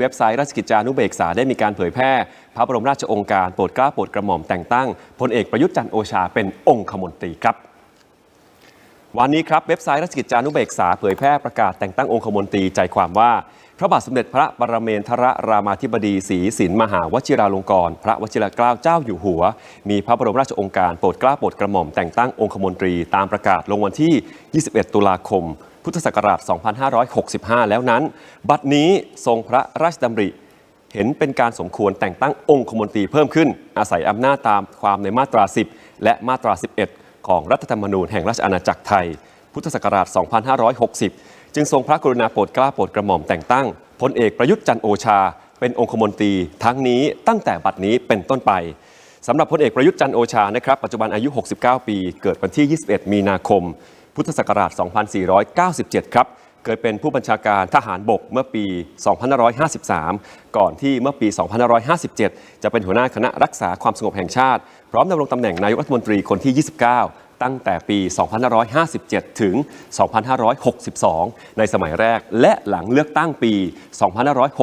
เว็บไซต์ราชกิจจานุเบกษาได้มีการเผยแพร่ พระบรมราชโองการโปรดเกล้าโปรดกระหม่อมแต่งตั้งพลเอกประยุทธ์จันทร์โอชาเป็นองคมนตรีครับ วันนี้ครับเว็บไซต์ราชกิจจานุเบกษาเผยแพร่ประกาศแต่งตั้งองคมนตรีใจความว่า พระบาทสมเด็จพระบรมเมนทรรามาธิบดีศรีสินมหาวชิราลงกรณ์พระวชิรเกล้าเจ้าอยู่หัว มีพระบรมราชโองการโปรดเกล้าโปรดกระหม่อมแต่งตั้งองคมนตรีตามประกาศลงวันที่ 21 ตุลาคม พุทธศักราช 2565 แล้วนั้น บัดนี้ทรงพระราชดำริ เห็นเป็นการสมควรแต่งตั้งองคมนตรีเพิ่มขึ้น อาศัยอำนาจตามความในมาตรา 10 และมาตรา 11 ของรัฐธรรมนูญแห่งราชอาณาจักรไทย พุทธศักราช 2560 จึงทรงพระกรุณาโปรดเกล้าโปรดกระหม่อมแต่งตั้งพลเอกประยุทธ์จันโอชา เป็นองคมนตรีทั้งนี้ตั้งแต่บัดนี้เป็นต้นไปสำหรับพลเอกประยุทธ์จันโอชานะครับปัจจุบันอายุ 69 ปี เกิดวันที่ 21 มีนาคม พุทธศักราช 2497 ครับ เคยเป็นผู้บัญชาการทหารบกเมื่อปี 2553 ก่อนที่เมื่อปี 2557 จะเป็นหัวหน้าคณะรักษาความสงบแห่งชาติ พร้อมดำรงตำแหน่งนายกรัฐมนตรีคนที่ 29ตั้งแต่ปี 2557 ถึง 2562 ในสมัยแรกและหลังเลือกตั้งปี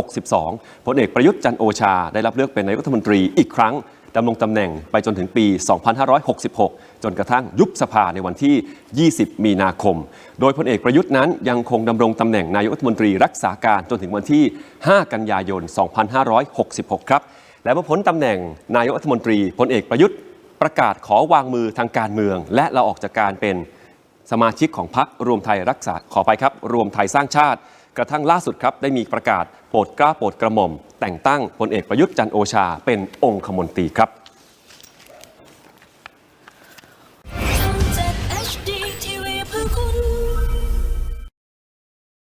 2562 พลเอกประยุทธ์จันโอชาได้รับเลือกเป็นนายกรัฐมนตรีอีกครั้ง ดำรงตำแหน่งไปจนถึงปี 2566 จนกระทั่งยุบสภาในวันที่ 20 มีนาคม โดยพลเอกประยุทธ์นั้นยังคงดำรงตำแหน่งนายกรัฐมนตรีรักษาการจนถึงวันที่ 5 กันยายน 2566 ครับ และเมื่อพ้นตำแหน่งนายกรัฐมนตรีพลเอกประยุทธ์ประกาศขอวางมือทางการเมือง และเราออกจากการเป็นสมาชิกของพรรครวมไทยรักษาขอไปครับ รวมไทยสร้างชาติ กระทั่งล่าสุดครับได้มีประกาศโปรดเกล้าโปรดกระหม่อม แต่งตั้งพลเอกประยุทธ์จันทร์โอชาเป็นองคมนตรีครับ